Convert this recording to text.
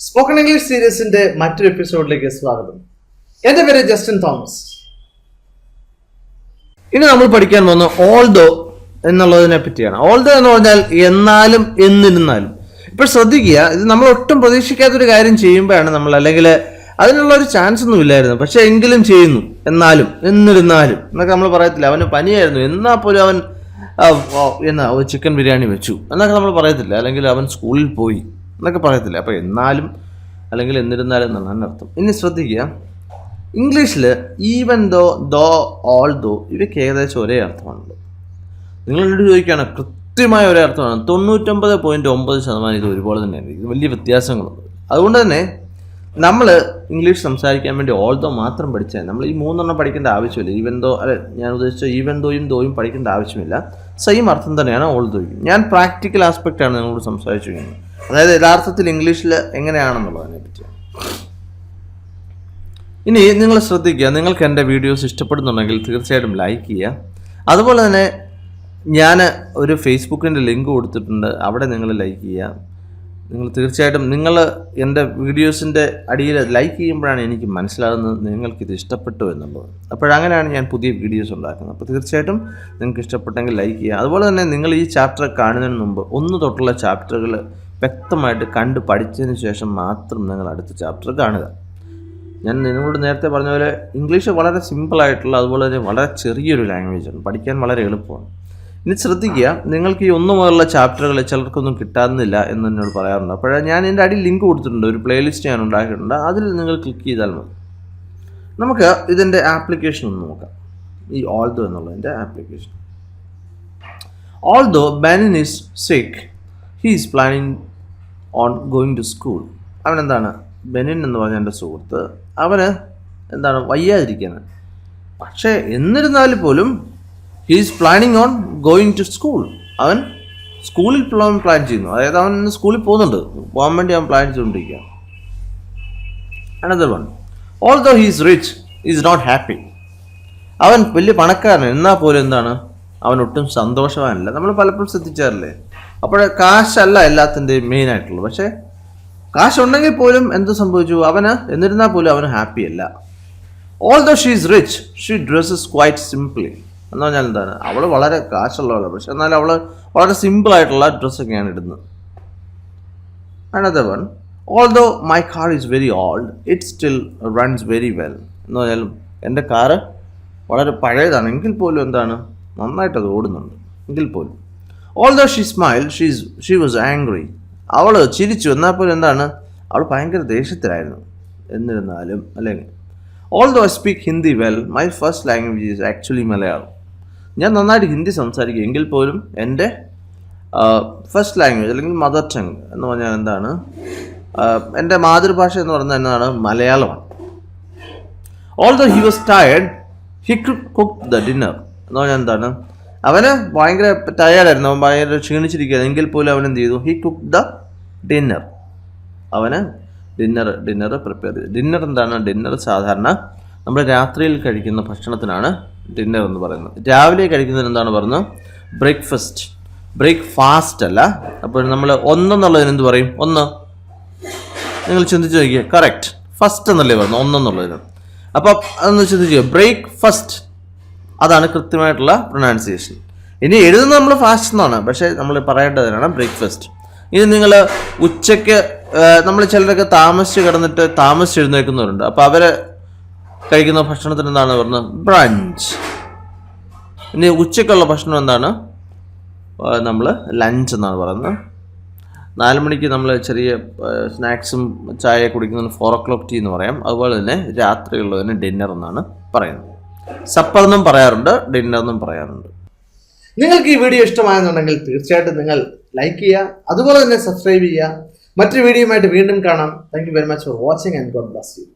Spoken English സീരീസിന്റെ മറ്റൊരു എപ്പിസോഡിലേക്ക് സ്വാഗതം. എന്റെ പേര് ജസ്റ്റിൻ തോമസ്. ഇനി നമ്മൾ പഠിക്കാൻ പോകുന്ന ഓൾദോ എന്നുള്ളതിനെ പറ്റിയാണ്. ഓൾഡോ എന്ന് പറഞ്ഞാൽ എന്നാലും എന്നിരുന്നാലും. ഇപ്പോൾ ശ്രദ്ധിക്കുക ഇത് നമ്മൾ ഒട്ടും പ്രതീക്ഷിക്കാത്തൊരു കാര്യം ചെയ്യുമ്പോഴാണ് നമ്മൾ അല്ലെങ്കിൽ അതിനുള്ള ഒരു ചാൻസ് ഒന്നും ഇല്ലായിരുന്നു. പക്ഷെ എങ്കിലും ചെയ്യുന്നു. എന്നാലും എന്നിരുന്നാലും. എന്നൊക്കെ നമ്മൾ പറയത്തില്ല. അവന് പനിയായിരുന്നു. എന്നാ പോലും അവൻ എന്നാ ചിക്കൻ ബിരിയാണി വെച്ചു. എന്നൊക്കെ നമ്മൾ പറയത്തില്ല. അല്ലെങ്കിൽ അവൻ സ്കൂളിൽ പോയി. എന്നൊക്കെ പറയത്തില്ല. അപ്പോൾ എന്നാലും അല്ലെങ്കിൽ എന്നിരുന്നാലും എന്നാണ് അർത്ഥം ഇനി ശ്രദ്ധിക്കുക. ഇംഗ്ലീഷിൽ ഈവൻ ദോ ദോ ഓൾ ദോ ഇവയ്ക്ക് ഏകദേശം ഒരേ അർത്ഥമാണുള്ളത്. നിങ്ങൾ എന്നോട് ചോദിക്കുകയാണ് കൃത്യമായ ഒരേ അർത്ഥമാണ്. തൊണ്ണൂറ്റൊമ്പത് പോയിന്റ് ഒമ്പത് ശതമാനം ഇത് ഒരുപോലെ തന്നെയാണ്. ഇത് വലിയ വ്യത്യാസങ്ങളുണ്ട് അതുകൊണ്ട് തന്നെ നമ്മൾ ഇംഗ്ലീഷ് സംസാരിക്കാൻ വേണ്ടി ഓൾ ദോ മാത്രം പഠിച്ചാൽ നമ്മൾ ഈ മൂന്നെണ്ണം പഠിക്കേണ്ട ആവശ്യമില്ല. ഈവൻ ദോ അല്ലെ ഞാൻ ഉദ്ദേശിച്ച ഈവൻ ദോയും ദോയും പഠിക്കേണ്ട ആവശ്യമില്ല. സെയിം അർത്ഥം തന്നെയാണ് ഓൾ ദോയും ഞാൻ പ്രാക്ടിക്കൽ ആസ്പെക്റ്റാണ് നിങ്ങളോട് സംസാരിച്ചു കഴിഞ്ഞത് അതായത് യഥാർത്ഥത്തിൽ ഇംഗ്ലീഷിൽ എങ്ങനെയാണെന്നുള്ളതിനെ പറ്റിയാണ് ഇനി നിങ്ങൾ ശ്രദ്ധിക്കുക നിങ്ങൾക്ക് എന്റെ വീഡിയോസ് ഇഷ്ടപ്പെടുന്നുണ്ടെങ്കിൽ തീർച്ചയായിട്ടും ലൈക്ക് ചെയ്യുക. അതുപോലെ തന്നെ ഞാൻ ഒരു ഫേസ്ബുക്കിന്റെ ലിങ്ക് കൊടുത്തിട്ടുണ്ട് അവിടെ നിങ്ങൾ ലൈക്ക് ചെയ്യുക. നിങ്ങൾ തീർച്ചയായിട്ടും നിങ്ങൾ എന്റെ വീഡിയോസിന്റെ അടിയിൽ ലൈക്ക് ചെയ്യുമ്പോഴാണ് എനിക്ക് മനസ്സിലാകുന്നത് നിങ്ങൾക്കിത് ഇഷ്ടപ്പെട്ടു എന്നുള്ളത്. അപ്പോഴങ്ങനെയാണ് ഞാൻ പുതിയ വീഡിയോസ് ഉണ്ടാക്കുന്നത്. അപ്പോൾ തീർച്ചയായിട്ടും നിങ്ങൾക്ക് ഇഷ്ടപ്പെട്ടെങ്കിൽ ലൈക്ക് ചെയ്യുക. അതുപോലെ തന്നെ നിങ്ങൾ ഈ ചാപ്റ്റർ കാണുന്നതിന് മുമ്പ് ഒന്ന് തൊട്ടുള്ള ചാപ്റ്ററുകൾ വ്യക്തമായിട്ട് കണ്ട് പഠിച്ചതിന് ശേഷം മാത്രം നിങ്ങൾ അടുത്ത ചാപ്റ്റർ കാണുക. ഞാൻ നിങ്ങളോട് നേരത്തെ പറഞ്ഞ പോലെ ഇംഗ്ലീഷ് വളരെ സിമ്പിളായിട്ടുള്ള അതുപോലെ തന്നെ വളരെ ചെറിയൊരു ലാംഗ്വേജ് ആണ് പഠിക്കാൻ വളരെ എളുപ്പമാണ്. ഇനി ശ്രദ്ധിക്കുക നിങ്ങൾക്ക് ഈ ഒന്നു മുതലുള്ള ചാപ്റ്ററുകൾ ചിലർക്കൊന്നും കിട്ടാറുന്നില്ല എന്ന് എന്നോട് പറയാറുണ്ട്. അപ്പോൾ ഞാൻ എന്റെ അടി ലിങ്ക് കൊടുത്തിട്ടുണ്ട് ഒരു പ്ലേലിസ്റ്റ് ഞാൻ ഉണ്ടാക്കിയിട്ടുണ്ട്. അതിൽ നിങ്ങൾ ക്ലിക്ക് ചെയ്താൽ മതി. നമുക്ക് ഇതിന്റെ ആപ്ലിക്കേഷൻ ഒന്ന് നോക്കാം. ഈ ഓൾദോ എന്നുള്ളതിന്റെ application. Although Benin is sick he is planning on going to school. അവൻ എന്താണ്? ബെനിൻ എന്ന് പറഞ്ഞ എന്റെ സുഹൃത്ത്. അവന് എന്താണ്? വയ്യാതിരിക്കാണ് പക്ഷേ എന്നിരുന്നാൽ പോലും he's planning on going to school അവൻ സ്കൂളിൽ പോകാൻ പ്ലാൻ ചെയ്യുന്നു. അതായത് അവൻ സ്കൂളിൽ പോകുന്നുണ്ട്. പോകാൻ വേണ്ടി അവൻ പ്ലാൻ ചെയ്തുകൊണ്ടിരിക്കുകയാണ്. Another one although he's rich is not happy അവൻ വലിയ പണക്കാരൻ എന്നാൽ പോലും എന്താണ്? അവൻ ഒട്ടും സന്തോഷവാനല്ല. നമ്മൾ പലപ്പോഴും ശ്രദ്ധിച്ചാറില്ലേ? അപ്പോൾ കാശല്ല എല്ലാത്തിന്റെയും മെയിൻ ആയിട്ടുള്ളത്. പക്ഷേ കാശുണ്ടെങ്കിൽ പോലും എന്ത് സംഭവിച്ചു? അവന് എന്നിരുന്നാൽ പോലും അവന് ഹാപ്പിയല്ല although she's rich she dresses quite simply എന്ന് പറഞ്ഞാൽ എന്താണ്? അവൾ വളരെ കാശുള്ളവളാണ് പക്ഷെ എന്നാൽ അവൾ വളരെ സിമ്പിൾ ആയിട്ടുള്ള ഡ്രസ്സൊക്കെയാണ് ഇടുന്നത്. Another one although my car is very old it still runs very well എന്ന് പറഞ്ഞാലും എന്റെ കാറ് വളരെ പഴയതാണ്. എങ്കിൽ പോലും എന്താണ്? നന്നായിട്ട് അത് ഓടുന്നുണ്ട്. എങ്കിൽ പോലും. Although she smile she's she was angry അവൾ ചിരിച്ചു. എന്നാൽ പോലും എന്താണ്? അവൾ ഭയങ്കര ദേഷ്യത്തിലായിരുന്നു. എന്നിരുന്നാലും അല്ലെങ്കിൽ. Although I speak Hindi well my first language is actually Malayalam ഞാൻ നന്നായിട്ട് ഹിന്ദി സംസാരിക്കും. എങ്കിൽ പോലും എന്റെ ഫസ്റ്റ് ലാംഗ്വേജ് അല്ലെങ്കിൽ മദർ ടങ് എന്ന് പറഞ്ഞാൽ എന്താണ്? എന്റെ മാതൃഭാഷ എന്ന് പറയുന്നത് എന്താണ്? മലയാളമാണ്. Although he was tired he cook the dinner എന്ന് പറഞ്ഞാൽ എന്താണ്? അവന് ഭയങ്കര ടയേർഡായിരുന്നു അവൻ ഭയങ്കര ക്ഷീണിച്ചിരിക്കുകയാണ് എങ്കിൽ പോലും അവൻ എന്ത് ചെയ്തു? ഹി കുക്ക് ദ ഡിന്നർ അവന് ഡിന്നർ ഡിന്നർ പ്രിപ്പയർ ചെയ്തു. ഡിന്നർ എന്താണ്? ഡിന്നർ സാധാരണ നമ്മൾ രാത്രിയിൽ കഴിക്കുന്ന ഭക്ഷണത്തിനാണ് ഡിന്നർ എന്ന് പറയുന്നത്. രാവിലെ കഴിക്കുന്നതിന് എന്താണ് പറയുന്നത് ബ്രേക്ക്ഫാസ്റ്റ് ബ്രേക്ക് ഫാസ്റ്റ് അല്ല. അപ്പോൾ നമ്മൾ ഒന്നെന്നുള്ളതിന് എന്ത് പറയും? ഒന്ന്. നിങ്ങൾ ചിന്തിച്ച് നോക്കിയേ. കറക്റ്റ് ഫസ്റ്റ് എന്നല്ലേ പറഞ്ഞു ഒന്നെന്നുള്ളതിന്. അപ്പോൾ അതൊന്ന് ചിന്തിച്ച് ബ്രേക്ക്ഫാസ്റ്റ് അതാണ് കൃത്യമായിട്ടുള്ള പ്രൊനൗൺസിയേഷൻ ഇനി എഴുതുന്നത് നമ്മൾ ഫാസ്റ്റ് എന്നാണ്. പക്ഷേ നമ്മൾ പറയേണ്ടതിനാണ് ബ്രേക്ക്ഫാസ്റ്റ് ഇനി നിങ്ങൾ ഉച്ചയ്ക്ക് നമ്മൾ ചിലരൊക്കെ താമസിച്ച് കിടന്നിട്ട് താമസിച്ച് എഴുന്നേൽക്കുന്നവരുണ്ട്. അപ്പോൾ അവർ കഴിക്കുന്ന ഭക്ഷണത്തിന് എന്താണ് പറഞ്ഞത്? ബ്രഞ്ച് ഇനി ഉച്ചയ്ക്കുള്ള ഭക്ഷണം എന്താണ്? നമ്മൾ ലഞ്ച് എന്നാണ് പറയുന്നത്. നാല് മണിക്ക് നമ്മൾ ചെറിയ സ്നാക്സും ചായ കുടിക്കുന്നതിന് ഫോർ ഒ ക്ലോക്ക് ടീ എന്ന് പറയാം. അതുപോലെ തന്നെ രാത്രിയുള്ളതിന് ഡിന്നർ എന്നാണ് പറയുന്നത്. സപ്പർ എന്നും പറയാറുണ്ട് ഡിന്നർ എന്നും പറയാറുണ്ട്. നിങ്ങൾക്ക് ഈ വീഡിയോ ഇഷ്ടമായെന്നുണ്ടെങ്കിൽ തീർച്ചയായിട്ടും നിങ്ങൾ ലൈക്ക് ചെയ്യുക അതുപോലെ തന്നെ സബ്സ്ക്രൈബ് ചെയ്യുക. മറ്റൊരു വീഡിയോയുമായിട്ട് വീണ്ടും കാണാം. Thank you very much for watching and God bless you